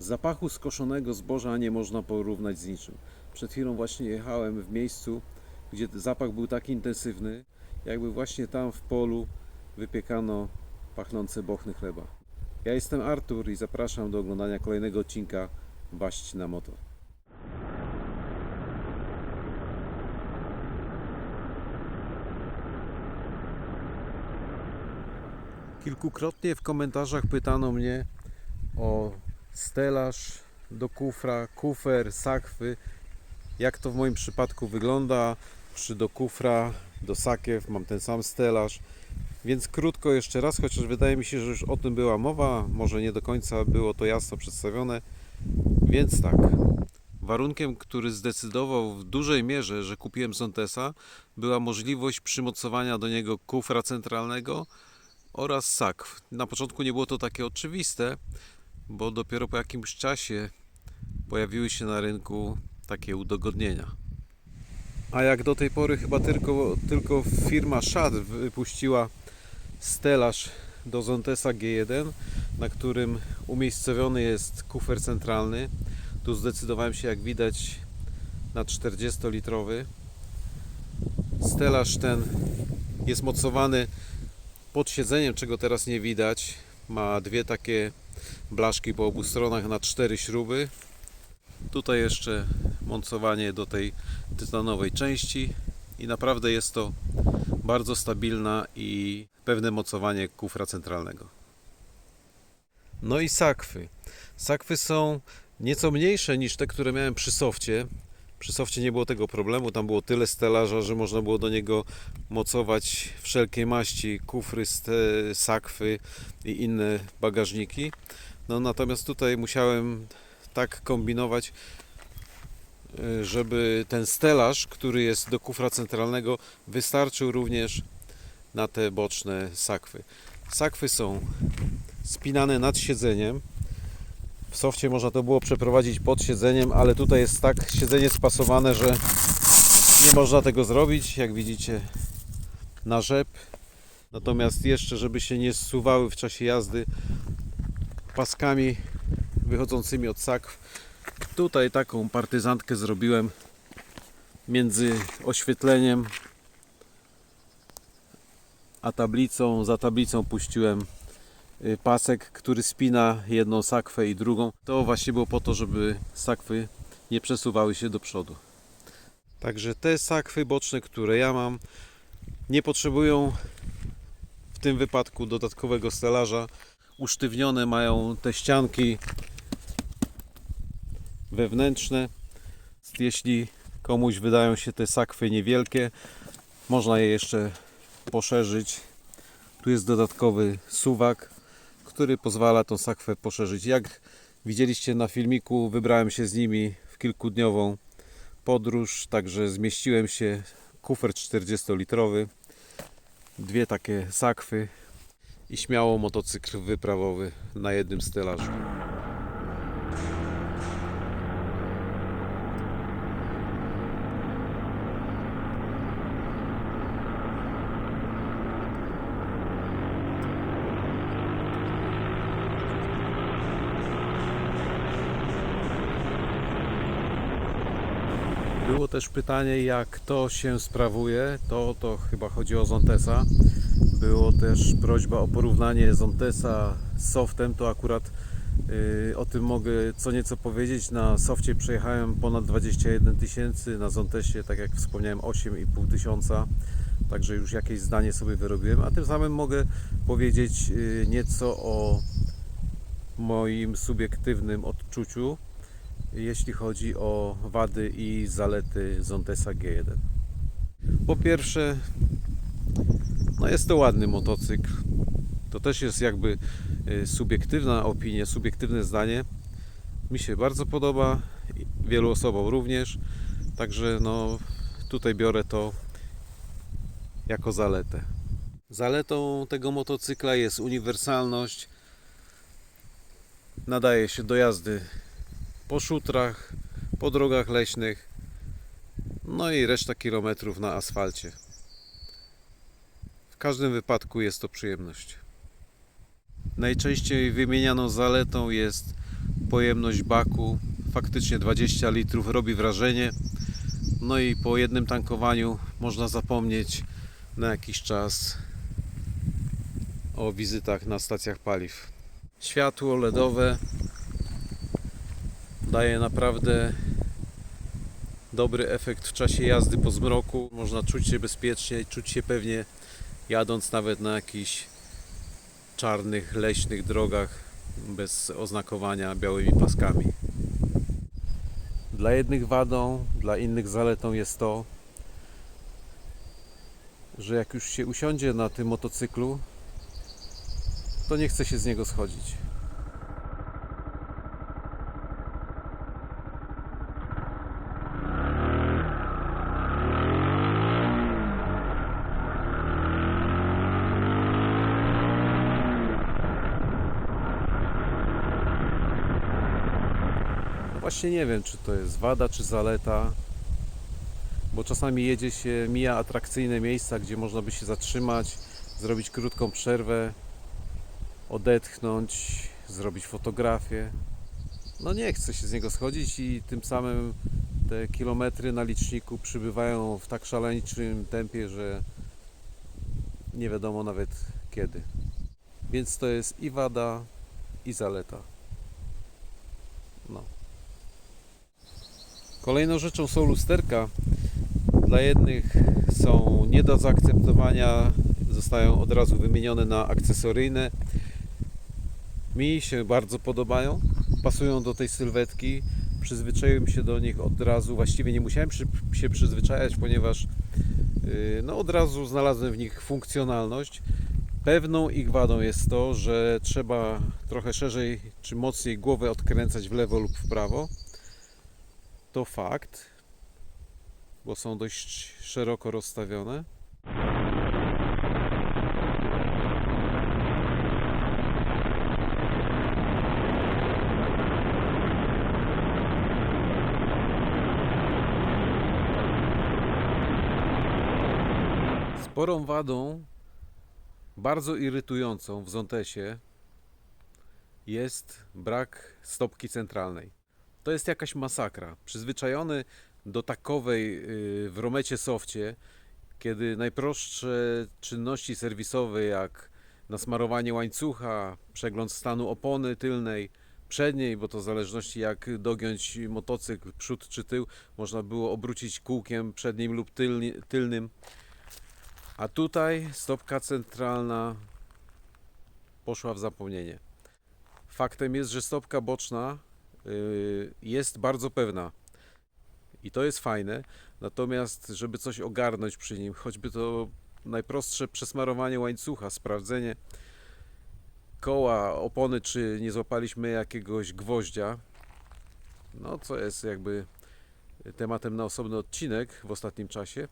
Zapachu skoszonego zboża nie można porównać z niczym. Przed chwilą właśnie jechałem w miejscu, gdzie zapach był tak intensywny, jakby właśnie tam w polu wypiekano pachnące bochny chleba. Ja jestem Artur i zapraszam do oglądania kolejnego odcinka Baść na motor. Kilkukrotnie w komentarzach pytano mnie o stelaż do kufra, kufer, sakwy. Jak to w moim przypadku wygląda? Czy do kufra, do sakiew mam ten sam stelaż? Więc krótko jeszcze raz, chociaż wydaje mi się, że już o tym była mowa, może nie do końca było to jasno przedstawione. Więc tak, warunkiem, który zdecydował w dużej mierze, że kupiłem Zontesa, była możliwość przymocowania do niego kufra centralnego oraz sakw. Na początku nie było to takie oczywiste, bo dopiero po jakimś czasie pojawiły się na rynku takie udogodnienia. A jak do tej pory chyba tylko, tylko firma Shad wypuściła stelaż do Zontesa G1, na którym umiejscowiony jest kufer centralny. Tu zdecydowałem się, jak widać, na 40-litrowy. Stelaż ten jest mocowany pod siedzeniem, czego teraz nie widać. Ma dwie takie blaszki po obu stronach na cztery śruby. Tutaj jeszcze mocowanie do tej tytanowej części i naprawdę jest to bardzo stabilna i pewne mocowanie kufra centralnego. No i sakwy. Sakwy są nieco mniejsze niż te, które miałem przy sofcie. Przy sofcie nie było tego problemu, tam było tyle stelaża, że można było do niego mocować wszelkie maści, kufry, sakwy i inne bagażniki. No natomiast tutaj musiałem tak kombinować, y, żeby ten stelaż, który jest do kufra centralnego, wystarczył również na te boczne sakwy. Sakwy są spinane nad siedzeniem. W sofcie można to było przeprowadzić pod siedzeniem, ale tutaj jest tak siedzenie spasowane, że nie można tego zrobić, jak widzicie na rzep. Natomiast jeszcze, żeby się nie zsuwały w czasie jazdy paskami wychodzącymi od sakw, tutaj taką partyzantkę zrobiłem między oświetleniem a tablicą. Za tablicą puściłem pasek, który spina jedną sakwę i drugą. To właśnie było po to, żeby sakwy nie przesuwały się do przodu. Także te sakwy boczne, które ja mam, nie potrzebują w tym wypadku dodatkowego stelaża. Usztywnione mają te ścianki wewnętrzne. Jeśli komuś wydają się te sakwy niewielkie, można je jeszcze poszerzyć. Tu jest dodatkowy suwak, który pozwala tą sakwę poszerzyć. Jak widzieliście na filmiku, wybrałem się z nimi w kilkudniową podróż, także zmieściłem się kufer 40-litrowy, dwie takie sakwy i śmiało motocykl wyprawowy na jednym stelażu. Też pytanie, jak to się sprawuje. To, to chyba chodzi o Zontesa. Było też prośba o porównanie Zontesa z softem. To akurat yy, o tym mogę co nieco powiedzieć. Na softie przejechałem ponad 21 tysięcy, na Zontesie, tak jak wspomniałem, 8,5 tysiąca. Także już jakieś zdanie sobie wyrobiłem. A tym samym mogę powiedzieć yy, nieco o moim subiektywnym odczuciu jeśli chodzi o wady i zalety Zontesa G1. Po pierwsze, no jest to ładny motocykl. To też jest jakby y, subiektywna opinia, subiektywne zdanie. Mi się bardzo podoba, wielu osobom również. Także no tutaj biorę to jako zaletę. Zaletą tego motocykla jest uniwersalność. Nadaje się do jazdy po szutrach, po drogach leśnych, no i reszta kilometrów na asfalcie. W każdym wypadku jest to przyjemność. Najczęściej wymienianą zaletą jest pojemność baku faktycznie 20 litrów robi wrażenie. No i po jednym tankowaniu można zapomnieć na jakiś czas o wizytach na stacjach paliw. Światło LEDowe daje naprawdę dobry efekt w czasie jazdy po zmroku. Można czuć się bezpiecznie, czuć się pewnie jadąc nawet na jakichś czarnych, leśnych drogach bez oznakowania białymi paskami. Dla jednych wadą, dla innych zaletą jest to, że jak już się usiądzie na tym motocyklu, to nie chce się z niego schodzić. Właśnie nie wiem, czy to jest wada, czy zaleta, bo czasami jedzie się, mija atrakcyjne miejsca, gdzie można by się zatrzymać, zrobić krótką przerwę, odetchnąć, zrobić fotografię. No nie chce się z niego schodzić i tym samym te kilometry na liczniku przybywają w tak szaleńczym tempie, że nie wiadomo nawet kiedy. Więc to jest i wada, i zaleta. No. Kolejną rzeczą są lusterka. Dla jednych są nie do zaakceptowania, zostają od razu wymienione na akcesoryjne. Mi się bardzo podobają, pasują do tej sylwetki. Przyzwyczaiłem się do nich od razu. Właściwie nie musiałem się przyzwyczajać, ponieważ yy, no, od razu znalazłem w nich funkcjonalność. Pewną ich wadą jest to, że trzeba trochę szerzej czy mocniej głowę odkręcać w lewo lub w prawo. To fakt, bo są dość szeroko rozstawione. Sporą wadą, bardzo irytującą w Zontesie jest brak stopki centralnej. To jest jakaś masakra. Przyzwyczajony do takowej y, w Romecie Softie, kiedy najprostsze czynności serwisowe jak nasmarowanie łańcucha, przegląd stanu opony tylnej, przedniej, bo to w zależności jak dogiąć motocykl, przód czy tył, można było obrócić kółkiem przednim lub tylnym. A tutaj stopka centralna poszła w zapomnienie. Faktem jest, że stopka boczna jest bardzo pewna. I to jest fajne. Natomiast, żeby coś ogarnąć przy nim, choćby to najprostsze przesmarowanie łańcucha, sprawdzenie koła, opony, czy nie złapaliśmy jakiegoś gwoździa, no co jest jakby tematem na osobny odcinek w ostatnim czasie,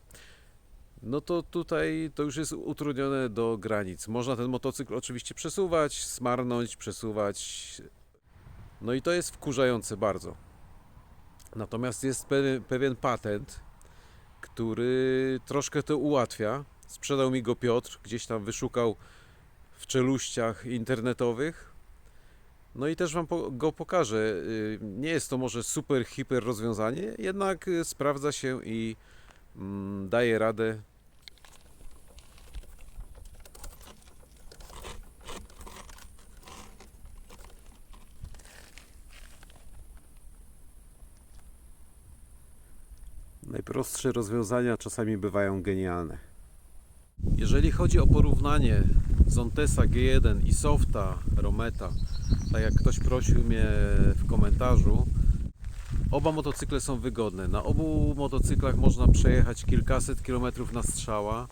no to tutaj to już jest utrudnione do granic. Można ten motocykl oczywiście przesuwać, smarnąć, przesuwać. No i to jest wkurzające bardzo. Natomiast jest pewien, patent, który troszkę to ułatwia. Sprzedał mi go Piotr, gdzieś tam wyszukał w czeluściach internetowych. No i też Wam go pokażę. Y, Nie jest to może super, hiper rozwiązanie, jednak y, sprawdza się i mm, daje radę. Najprostsze rozwiązania czasami bywają genialne. Jeżeli chodzi o porównanie Zontesa G1 i Softa Rometa, tak jak ktoś prosił mnie w komentarzu, oba motocykle są wygodne. Na obu motocyklach można przejechać kilkaset kilometrów na strzała.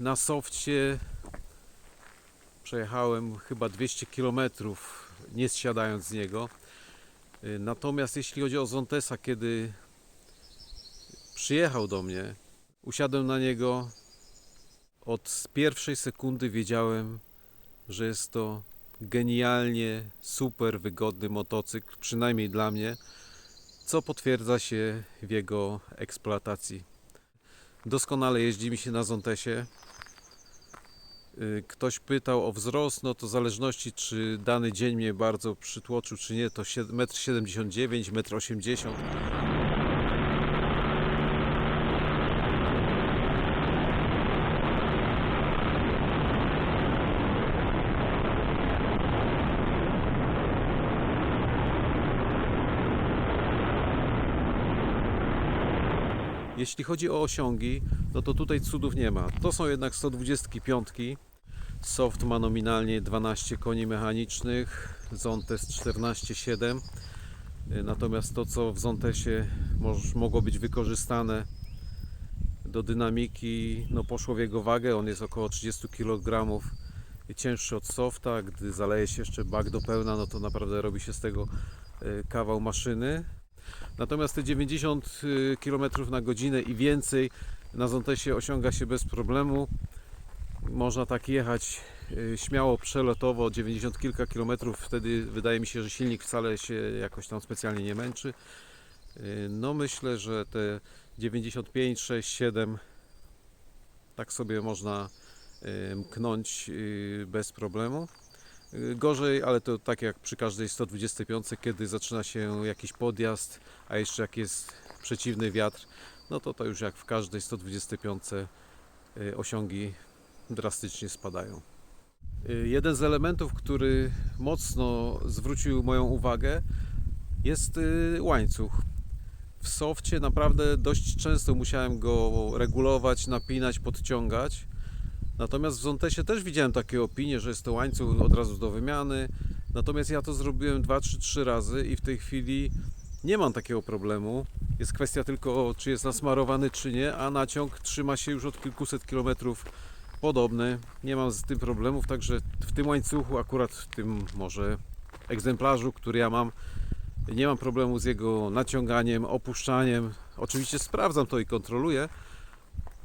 Na Softie przejechałem chyba 200 kilometrów nie zsiadając z niego. Natomiast jeśli chodzi o Zontesa, kiedy przyjechał do mnie, usiadłem na niego, od pierwszej sekundy wiedziałem, że jest to genialnie, super wygodny motocykl, przynajmniej dla mnie, co potwierdza się w jego eksploatacji. Doskonale jeździ mi się na Zontesie. Y, Ktoś pytał o wzrost, no to w zależności czy dany dzień mnie bardzo przytłoczył, czy nie, to sie- 1,79 m, 1,80 m. Jeśli chodzi o osiągi, no to tutaj cudów nie ma. To są jednak 125. Soft ma nominalnie 12 koni mechanicznych, Zontes 14,7. Y, Natomiast to, co w Zontesie mogło być wykorzystane do dynamiki, no poszło w jego wagę. On jest około 30 kg cięższy od softa. Gdy zaleje się jeszcze bak do pełna, no to naprawdę robi się z tego y, kawał maszyny. Natomiast te 90 km na godzinę i więcej na Zontesie osiąga się bez problemu. Można tak jechać y, śmiało, przelotowo, 90 kilka kilometrów. Wtedy wydaje mi się, że silnik wcale się jakoś tam specjalnie nie męczy. Y, No myślę, że te 95, 6, 7 tak sobie można y, mknąć y, bez problemu. Y, Gorzej, ale to tak jak przy każdej 125, kiedy zaczyna się jakiś podjazd, a jeszcze jak jest przeciwny wiatr, no to to już jak w każdej 125 y, osiągi drastycznie spadają. Y, Jeden z elementów, który mocno zwrócił moją uwagę, jest łańcuch. W sofcie naprawdę dość często musiałem go regulować, napinać, podciągać. Natomiast w Zontesie też widziałem takie opinie, że jest to łańcuch od razu do wymiany. Natomiast ja to zrobiłem 2 czy 3 razy i w tej chwili nie mam takiego problemu. Jest kwestia tylko, czy jest nasmarowany, czy nie, a naciąg trzyma się już od kilkuset kilometrów podobny. Nie mam z tym problemów, także w tym łańcuchu, akurat w tym może egzemplarzu, który ja mam, nie mam problemu z jego naciąganiem, opuszczaniem. Oczywiście sprawdzam to i kontroluję,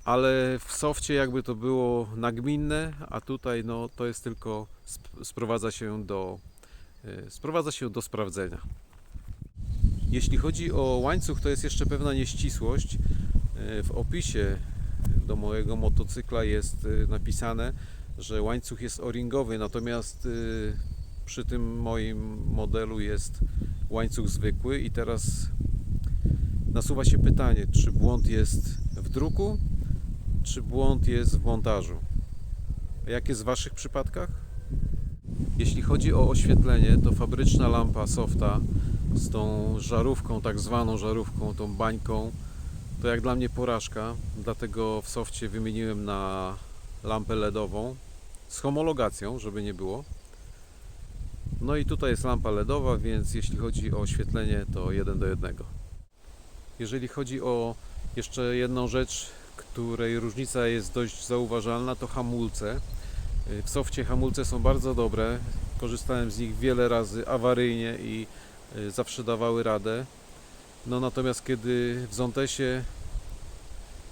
ale w sofcie jakby to było nagminne, a tutaj no to jest tylko sp- sprowadza się do y, sprowadza się do sprawdzenia. Jeśli chodzi o łańcuch, to jest jeszcze pewna nieścisłość. Y, W opisie do mojego motocykla jest y, napisane, że łańcuch jest o-ringowy, natomiast przy tym moim modelu jest łańcuch zwykły i teraz nasuwa się pytanie, czy błąd jest w druku, czy błąd jest w montażu. Jak jest w Waszych przypadkach? Jeśli chodzi o oświetlenie, to fabryczna lampa softa z tą żarówką, tak zwaną żarówką, tą bańką, to jak dla mnie porażka. Dlatego w sofcie wymieniłem na lampę LEDową z homologacją, żeby nie było. No i tutaj jest lampa LEDowa, więc jeśli chodzi o oświetlenie, to 1 do 1. Jeżeli chodzi o jeszcze jedną rzecz, której różnica jest dość zauważalna, to hamulce. Y, W sofcie hamulce są bardzo dobre. Korzystałem z nich wiele razy awaryjnie i y, zawsze dawały radę. No natomiast kiedy w Zontesie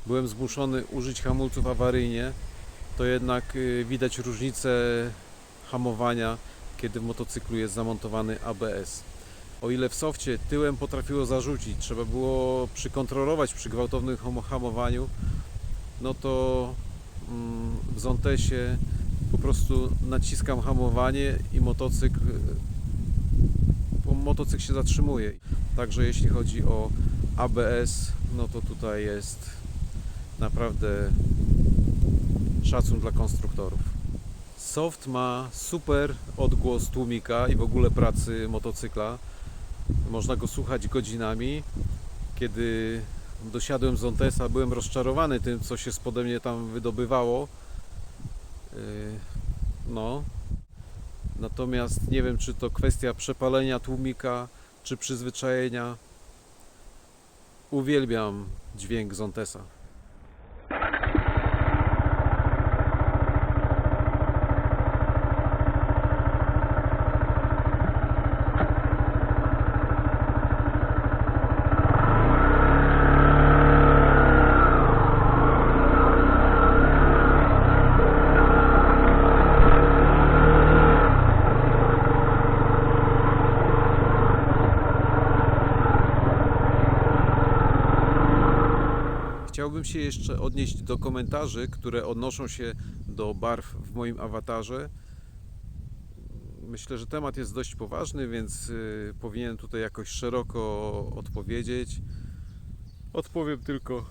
byłem zmuszony użyć hamulców awaryjnie, to jednak y, widać różnicę hamowania, kiedy w motocyklu jest zamontowany ABS. O ile w sofcie tyłem potrafiło zarzucić, trzeba było przykontrolować przy gwałtownym ham- hamowaniu, no to mm, w Zontesie po prostu naciskam hamowanie i motocykl, motocykl się zatrzymuje. Także jeśli chodzi o ABS, no to tutaj jest naprawdę szacun dla konstruktorów. Soft ma super odgłos tłumika i w ogóle pracy motocykla. Można go słuchać godzinami. Kiedy dosiadłem z Ontesa, byłem rozczarowany tym, co się spode mnie tam wydobywało. Yy, No. Natomiast nie wiem, czy to kwestia przepalenia tłumika, czy przyzwyczajenia. Uwielbiam dźwięk Zontesa. Chciałbym się jeszcze odnieść do komentarzy, które odnoszą się do barw w moim awatarze. Myślę, że temat jest dość poważny, więc y, powinienem tutaj jakoś szeroko odpowiedzieć. Odpowiem tylko